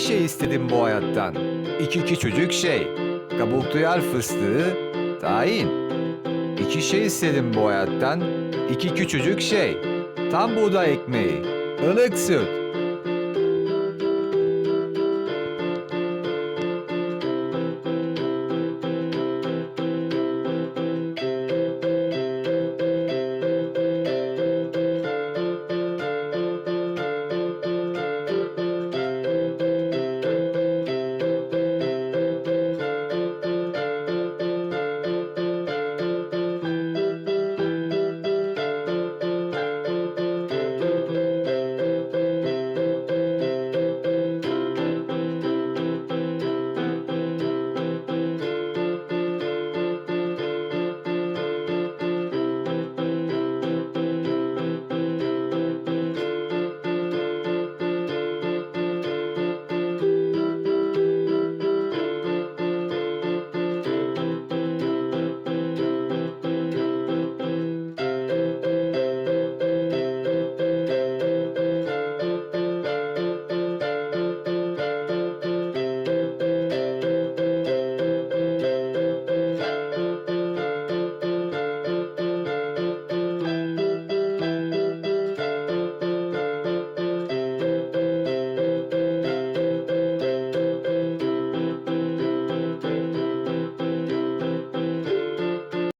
şey istedim bu hayattan. İki küçücük şey. Kabuk duyar fıstığı, tahin. İki şey istedim bu hayattan. İki küçücük şey. Tam buğday ekmeği, ılık süt,